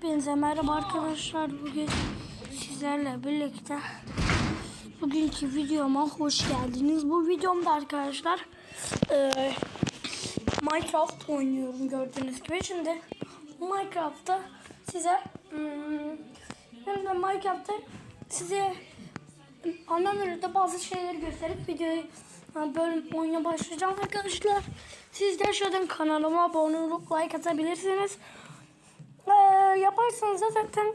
Hepinize merhaba arkadaşlar. Bugün sizlerle birlikte bugünkü videoma hoş geldiniz. Bu videomda arkadaşlar eee, Minecraft oynuyorum gördüğünüz gibi. Şimdi Minecraft'ta size hem de Minecraft'ta size anlamlarında bazı şeyleri gösterip videoyu ha, bölüm oyuna başlayacağım arkadaşlar. Siz de aşağıdan kanalıma abone olup like atabilirsiniz. Ee, yaparsanız zaten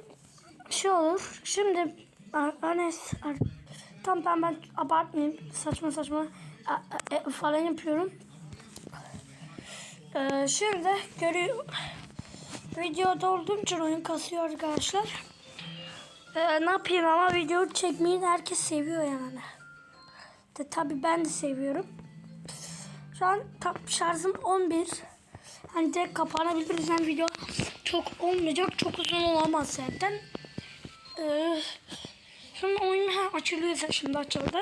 şey olur. Şimdi Anes tam ben ben abartmayayım. Saçma saçma a- e, falan yapıyorum. Ee, şimdi görüyor videoda olduğum için oyun kasıyor arkadaşlar. Ee, ne yapayım ama video çekmeyi herkes seviyor yani. De, tabii ben de seviyorum. Şu an tam şarjım 11. Hani direkt kapanabilir. yüzden video çok olmayacak. Çok uzun olamaz zaten. Ee, şimdi oyun ha, açılıyor şimdi açıldı.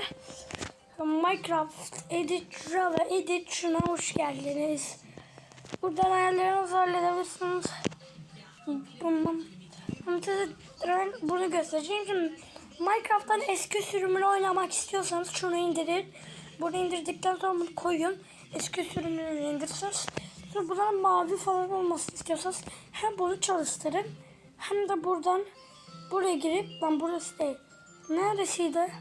Minecraft Edit Java Edit şuna hoş geldiniz. Buradan ayarlarınızı halledebilirsiniz. Ama size bunu göstereceğim. Şimdi Minecraft'tan eski sürümünü oynamak istiyorsanız şunu indirin. Bunu indirdikten sonra bunu koyun. Eski sürümünü indirirsiniz. Sonra buradan mavi falan olmasını istiyorsanız hem bunu çalıştırın hem de buradan buraya girip lan burası değil. Neresiydi?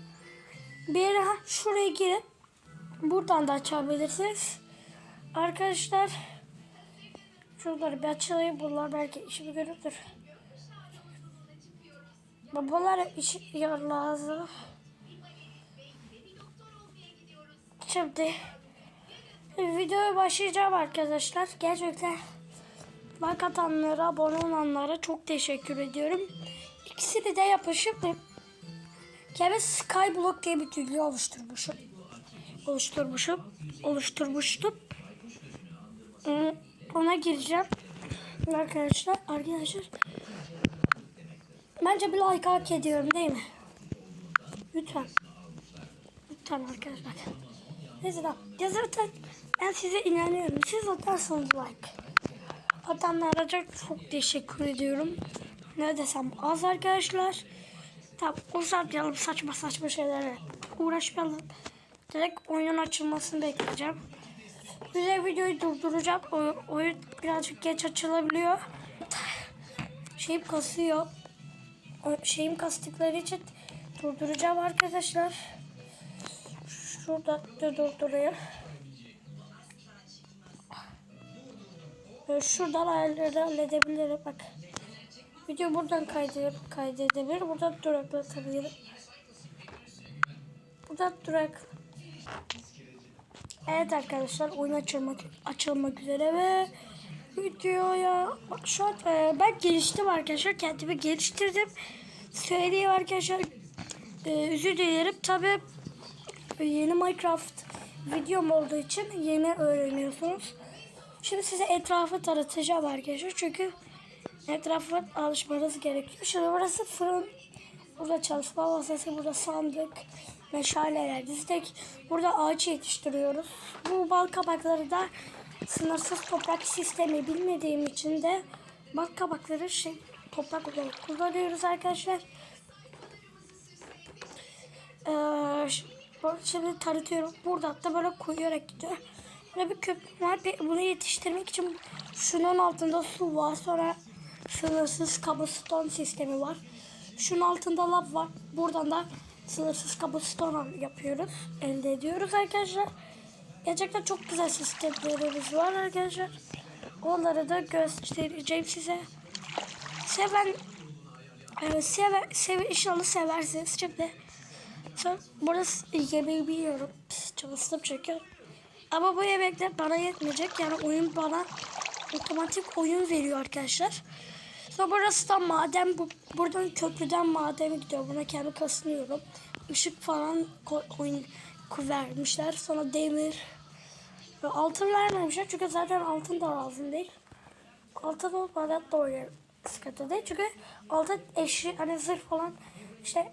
Bir yere şuraya girip buradan da açabilirsiniz. Arkadaşlar şuraları bir açılayım. Bunlar belki işimi görürdür. Babalar işi yer lazım. Şimdi videoya başlayacağım arkadaşlar. Gerçekten like atanlara, abone olanlara çok teşekkür ediyorum. İkisini de yapışıp Kevin Skyblock diye bir türlü oluşturmuşum. Oluşturmuşum. Oluşturmuştum. Ee, Ona gireceğim. Arkadaşlar, arkadaşlar. Bence bir like hak ediyorum değil mi? Lütfen. Lütfen arkadaşlar. Neyse tamam. Ya zaten ben size inanıyorum. Siz atarsanız like. Atanlara çok, çok teşekkür ediyorum. Ne desem az arkadaşlar. Tamam uzatmayalım saçma saçma şeylere. Uğraşmayalım. Direkt oyunun açılmasını bekleyeceğim. Güzel videoyu durduracağım. O, oyun birazcık geç açılabiliyor. Şeyim kasıyor. O şeyim kastıkları için durduracağım arkadaşlar. Şurada da durdurayım. Şuradan ayarları halledebilirim. Bak. Video buradan kaydet kaydedebilirim. Buradan duraklatabilirim. Buradan durak. Evet arkadaşlar oyun açılmak açılmak üzere ve videoya bak şu an e, ben geliştim arkadaşlar kendimi geliştirdim. Söyleyeyim arkadaşlar e, özür dilerim tabi yeni Minecraft videom olduğu için yeni öğreniyorsunuz. Şimdi size etrafı tanıtacağım arkadaşlar çünkü etrafa alışmanız gerekiyor. Şimdi burası fırın. Burada çalışma masası, burada sandık, meşaleler dizdik. Burada ağaç yetiştiriyoruz. Bu bal kabakları da sınırsız toprak sistemi bilmediğim için de bal kabakları şey toprak olarak kullanıyoruz arkadaşlar. Ee, şimdi tanıtıyorum. Burada da böyle koyarak gidiyor. Burada bir köprü var. Bunu yetiştirmek için şunun altında su var. Sonra sınırsız cobblestone sistemi var. Şunun altında lav var. Buradan da sınırsız cobblestone yapıyoruz. Elde ediyoruz arkadaşlar. Gerçekten çok güzel sistemlerimiz var arkadaşlar. Onları da göstereceğim size. Seven Evet, sever, sever, inşallah seversiniz. Şimdi son, burası yemeği. Pis, Çalıştım çünkü. Ama bu yemekler bana yetmeyecek. Yani oyun bana otomatik oyun veriyor arkadaşlar. Sonra burası da maden. Bu, buradan köprüden madene gidiyor. Buna kendi kasınıyorum. Işık falan oyun vermişler. Sonra demir. Ve altın vermemişler. Çünkü zaten altın da lazım değil. Altın olmadan da oynarım. Sıkıntı değil. Çünkü altın eşi hani zırh falan işte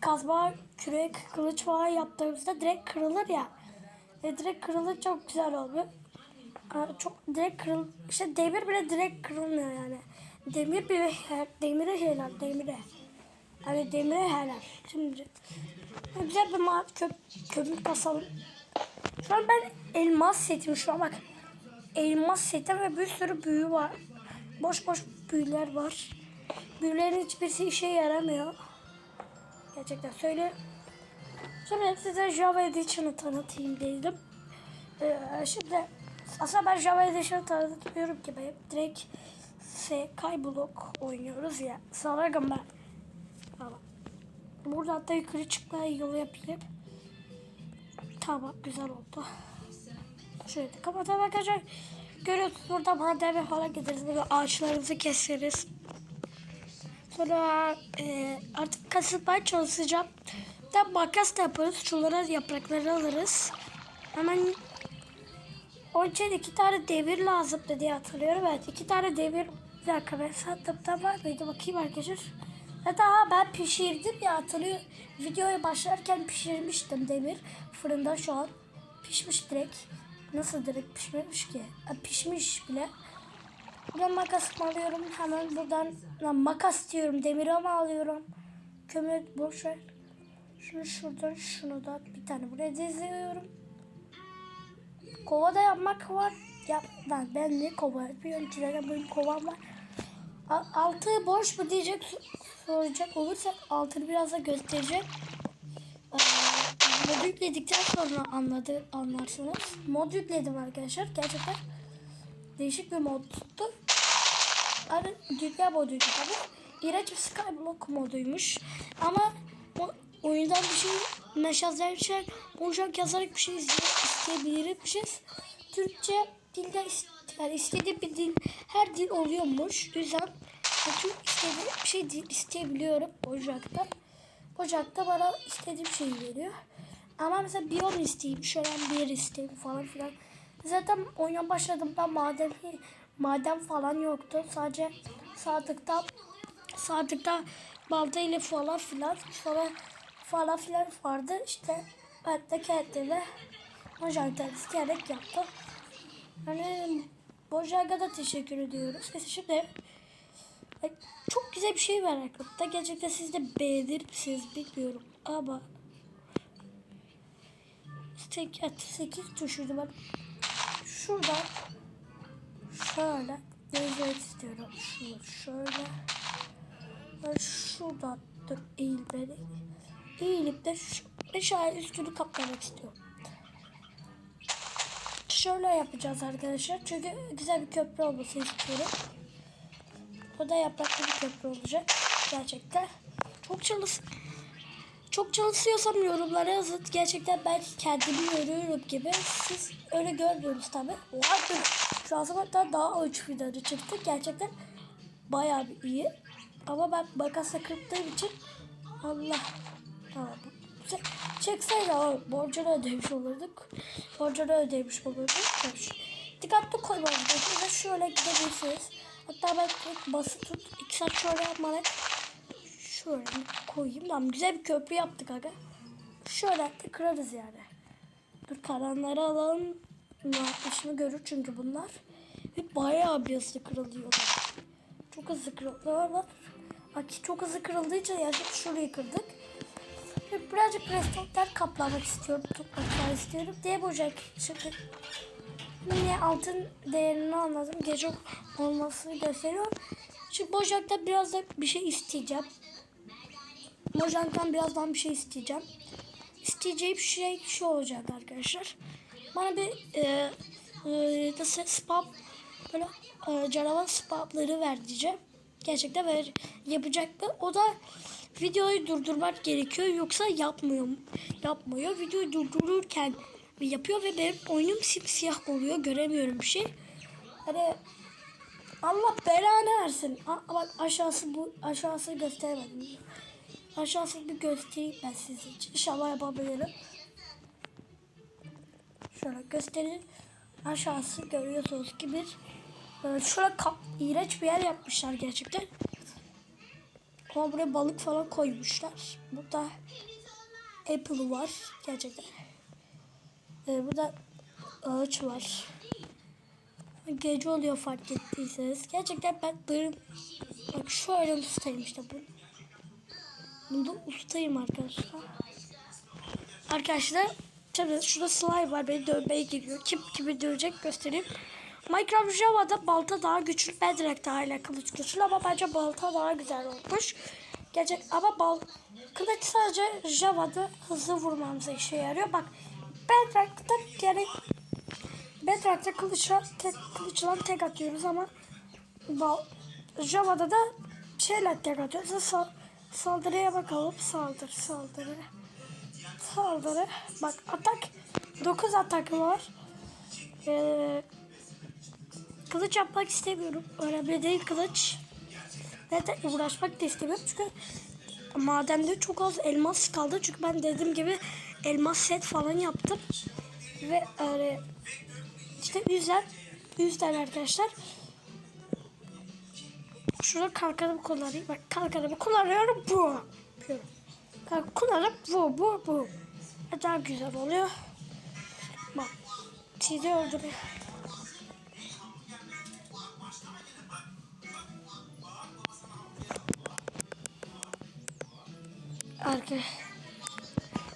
kazma, kürek, kılıç falan yaptığımızda direkt kırılır ya. Ve direkt kırılır çok güzel oluyor. Aa, Çok direkt kırıl işte demir bile direkt kırılmıyor yani. Demir bile he- demire helal demire. Hani demire helal. Şimdi güzel bir mavi köp kömür basalım. Şu an ben elmas setim şu an bak. Elmas setim ve bir sürü büyü var. Boş boş büyüler var. Büyülerin hiçbirisi işe yaramıyor. Gerçekten söyle. Şimdi size Java Edition'ı tanıtayım dedim. Ee, şimdi aslında ben Java Edition'ı tanıtmıyorum ki ben direkt Skyblock oynuyoruz ya. Saragım ben. Tamam. Burada hatta yukarı çıkmaya yolu yapayım. Tamam güzel oldu. Şöyle kapatalım arkadaşlar. Görüyorsunuz burada madene falan gideriz. Böyle ağaçlarımızı keseriz. Sonra e, artık kasıtmaya çalışacağım. De makas da yaparız. Şunlara yaprakları alırız. Hemen için iki tane devir lazımdı diye hatırlıyorum. Evet iki tane devir bir dakika ben sattığımda var mıydı bakayım arkadaşlar. Ya daha ben pişirdim ya hatırlıyor. Videoya başlarken pişirmiştim demir. Fırında şu an pişmiş direkt. Nasıl direkt pişmemiş ki? Ha, pişmiş bile. Buradan makas alıyorum. Hemen buradan lan makas diyorum. Demiri ama alıyorum. Kömür boş. Şunu şuradan şunu da bir tane buraya diziyorum. Kovada yapmak var. Ya lan ben ne kova yapıyorum ki zaten benim kovam var. Altı boş mu diyecek soracak olursak altını biraz da göstereceğim. Ee, mod yükledikten sonra anladı, anlarsınız. Mod yükledim arkadaşlar. Gerçekten değişik bir mod tuttu. Yani dünya moduydu tabii. İğrenç Skyblock moduymuş. Ama o, bir şey meşaz şey olacak yazarak bir şey izle- isteyebilirmişiz. Türkçe dilde yani istediğim bir dil her dil oluyormuş. O yüzden bütün istediğim bir şey dil isteyebiliyorum Ocak'ta. Ocak'ta bana istediğim şeyi veriyor. Ama mesela biyom isteyeyim, şöyle bir yer isteyeyim falan filan. Zaten oyuna başladığımda maden maden falan yoktu. Sadece sadıkta sadıkta balta ile falan filan falan falan filan vardı. İşte ben de kendime Ocak'ta isteyerek yaptım. Hani Bojaga da teşekkür ediyoruz. Neyse şimdi Ay, çok güzel bir şey var aklımda. Gerçekten siz de beğenir misiniz bilmiyorum. Ama 8, 8 tuşuydu ben. Şuradan şöyle gezmek istiyorum. Şunu şöyle. Ben şuradan dur eğilmeli. Eğilip de şu aşağı üstünü kaplamak istiyorum. Şöyle yapacağız arkadaşlar. Çünkü güzel bir köprü olması istiyorum. O da yapraklı bir köprü olacak. Gerçekten. Çok çalış çok çalışıyorsam yorumlara yazın. Gerçekten ben kendimi görüyorum gibi. Siz öyle görmüyorsunuz tabi. Dur. Şu an hatta daha uç videoları çıktı. Gerçekten bayağı bir iyi. Ama ben makasla kırptığım için Allah. Çek- Çekseydi borcunu ödemiş olurduk. Borcunu ödemiş olurduk. Şu- Dikkatli koymamız gerekiyor. Şöyle gidebilirsiniz. Hatta ben tek bası tut. İki saat şöyle yapmadan şöyle koyayım. Tamam güzel bir köprü yaptık aga. Şöyle de kırarız yani. Dur karanları alalım. Ne yapmışını görür çünkü bunlar. Ve bayağı bir hızlı kırılıyorlar. Çok hızlı kırılıyorlar. Bak çok hızlı kırıldığı için yani şurayı kırdık. Ve birazcık restoklar kaplamak istiyorum. Topraklar istiyorum diye bulacak. Şimdi Yine altın değerini anladım. Gece olmasını gösteriyor. Şimdi Bojack'ta biraz da bir şey isteyeceğim. Bojack'tan birazdan bir şey isteyeceğim. İsteyeceğim şey şu olacak arkadaşlar. Bana bir e, e, nasıl spam böyle e, canavar spamları ver diyeceğim. Gerçekten ver, yapacak mı? O da videoyu durdurmak gerekiyor yoksa yapmıyor. Yapmıyor. Videoyu durdururken yapıyor ve benim oyunum simsiyah oluyor. Göremiyorum bir şey. Hani Allah belanı versin. A- bak aşağısı bu aşağısı gösteremedim. Aşağısını bir göstereyim ben için. İnşallah yapabilirim. Şöyle göstereyim. Aşağısı görüyorsunuz ki bir şöyle iğrenç bir yer yapmışlar gerçekten. Ama buraya balık falan koymuşlar. Burada apple var gerçekten. Ee, burada ağaç var. Gece oluyor fark ettiyseniz. Gerçekten ben dırım. Bak şöyle ustayım işte bu. Bunda ustayım arkadaşlar. Arkadaşlar tabii şurada slime var beni dövmeye geliyor. Kim kimi dövecek göstereyim. Minecraft Java'da balta daha güçlü, Bedrock daha ile kılıç güçlü ama bence balta daha güzel olmuş. Gerçek ama bal kılıç sadece Java'da hızlı vurmamıza işe yarıyor. Bak Bedrock'ta yani Bedrock'ta kılıçla tek, kılıçla tek atıyoruz ama bal, Java'da da şeyle tek atıyoruz. Sal, saldırıya bakalım. Saldır, saldırı. Saldırı. Bak atak. 9 atak var. Ee, kılıç yapmak istemiyorum. Önemli değil kılıç. De uğraşmak da istemiyorum. Çünkü madende çok az elmas kaldı. Çünkü ben dediğim gibi elmas set falan yaptım. Ve öyle işte yüzden yüzden arkadaşlar Şurada kalkanımı kullanayım. Bak kalkanımı kullanıyorum. Bu. Yapıyorum. Kalk kullanıp bu bu bu. Daha güzel oluyor. Bak. Sizi öldürüyor. Arka.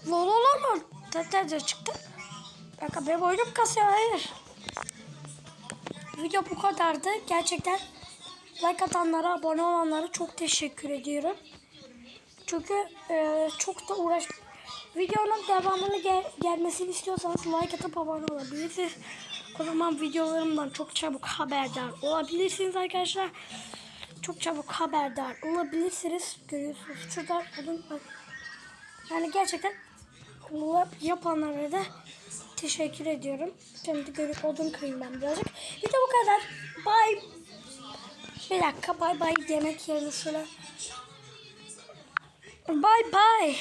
Lol lol lol. De çıktı. Bakın benim oyunum kasıyor. Hayır. Video bu kadardı. Gerçekten like atanlara, abone olanlara çok teşekkür ediyorum. Çünkü e, çok da uğraş... Videonun devamını gel- gelmesini istiyorsanız like atıp abone olabilirsiniz. O zaman videolarımdan çok çabuk haberdar olabilirsiniz arkadaşlar. Çok çabuk haberdar olabilirsiniz. Görüyorsunuz şurada odun bak. Yani gerçekten bunu yapanlara da teşekkür ediyorum. Şimdi görüp odun kırayım ben birazcık. Video bu kadar. Bye. Bir dakika bay bay demek yerine şöyle. Bye bye.